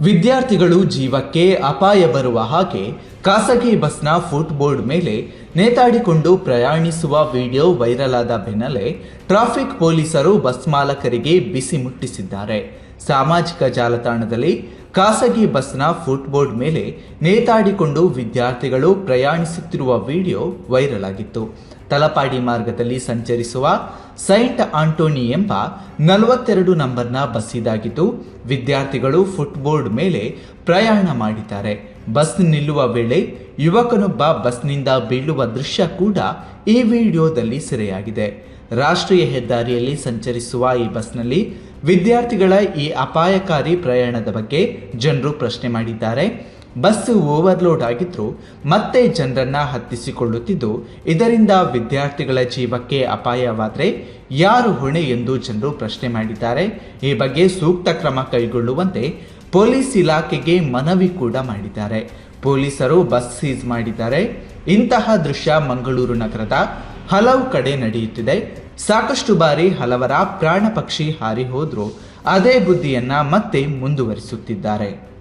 ವಿದ್ಯಾರ್ಥಿಗಳು ಜೀವಕ್ಕೆ ಅಪಾಯ ಬರುವ ಹಾಗೆ ಖಾಸಗಿ ಬಸ್ನ ಫುಟ್ಬೋರ್ಡ್ ಮೇಲೆ ನೇತಾಡಿಕೊಂಡು ಪ್ರಯಾಣಿಸುವ ವಿಡಿಯೋ ವೈರಲ್ ಆದ ಬೆನ್ನಲ್ಲೇ ಟ್ರಾಫಿಕ್ ಪೊಲೀಸರು ಬಸ್ ಮಾಲಕರಿಗೆ ಬಿಸಿ ಮುಟ್ಟಿಸಿದ್ದಾರೆ. ಸಾಮಾಜಿಕ ಜಾಲತಾಣದಲ್ಲಿ ಖಾಸಗಿ ಬಸ್ನ ಫುಟ್ಬೋರ್ಡ್ ಮೇಲೆ ನೇತಾಡಿಕೊಂಡು ವಿದ್ಯಾರ್ಥಿಗಳು ಪ್ರಯಾಣಿಸುತ್ತಿರುವ ವಿಡಿಯೋ ವೈರಲ್ ಆಗಿತ್ತು. ತಲಪಾಡಿ ಮಾರ್ಗದಲ್ಲಿ ಸಂಚರಿಸುವ ಸೈಂಟ್ ಆಂಟೋನಿ ಎಂಬ ನಲವತ್ತೆರಡು ನಂಬರ್ನ ಬಸ್ ಇದಾಗಿದ್ದು, ವಿದ್ಯಾರ್ಥಿಗಳು ಫುಟ್ಬೋರ್ಡ್ ಮೇಲೆ ಪ್ರಯಾಣ ಮಾಡಿದ್ದಾರೆ. ಬಸ್ ನಿಲ್ಲುವ ವೇಳೆ ಯುವಕನೊಬ್ಬ ಬಸ್ನಿಂದ ಬೀಳುವ ದೃಶ್ಯ ಕೂಡ ಈ ವಿಡಿಯೋದಲ್ಲಿ ಸೆರೆಯಾಗಿದೆ. ರಾಷ್ಟ್ರೀಯ ಹೆದ್ದಾರಿಯಲ್ಲಿ ಸಂಚರಿಸುವ ಈ ಬಸ್ನಲ್ಲಿ ವಿದ್ಯಾರ್ಥಿಗಳ ಈ ಅಪಾಯಕಾರಿ ಪ್ರಯಾಣದ ಬಗ್ಗೆ ಜನರು ಪ್ರಶ್ನೆ ಮಾಡಿದ್ದಾರೆ. ಬಸ್ ಓವರ್ಲೋಡ್ ಆಗಿದ್ರು ಮತ್ತೆ ಜನರನ್ನ ಹತ್ತಿಸಿಕೊಳ್ಳುತ್ತಿದ್ದು, ಇದರಿಂದ ವಿದ್ಯಾರ್ಥಿಗಳ ಜೀವಕ್ಕೆ ಅಪಾಯವಾದರೆ ಯಾರು ಹೊಣೆ ಎಂದು ಜನರು ಪ್ರಶ್ನೆ ಮಾಡಿದ್ದಾರೆ. ಈ ಬಗ್ಗೆ ಸೂಕ್ತ ಕ್ರಮ ಕೈಗೊಳ್ಳುವಂತೆ ಪೊಲೀಸ್ ಇಲಾಖೆಗೆ ಮನವಿ ಕೂಡ ಮಾಡಿದ್ದಾರೆ. ಪೊಲೀಸರು ಬಸ್ ಸೀಸ್ ಮಾಡಿದ್ದಾರೆ. ಇಂತಹ ದೃಶ್ಯ ಮಂಗಳೂರು ನಗರದ ಹಲವು ಕಡೆ ನಡೆಯುತ್ತಿದೆ. ಸಾಕಷ್ಟು ಬಾರಿ ಹಲವರ ಪ್ರಾಣ ಪಕ್ಷಿ ಹಾರಿ ಹೋದ್ರು ಅದೇ ಬುದ್ಧಿಯನ್ನ ಮತ್ತೆ ಮುಂದುವರಿಸುತ್ತಿದ್ದಾರೆ.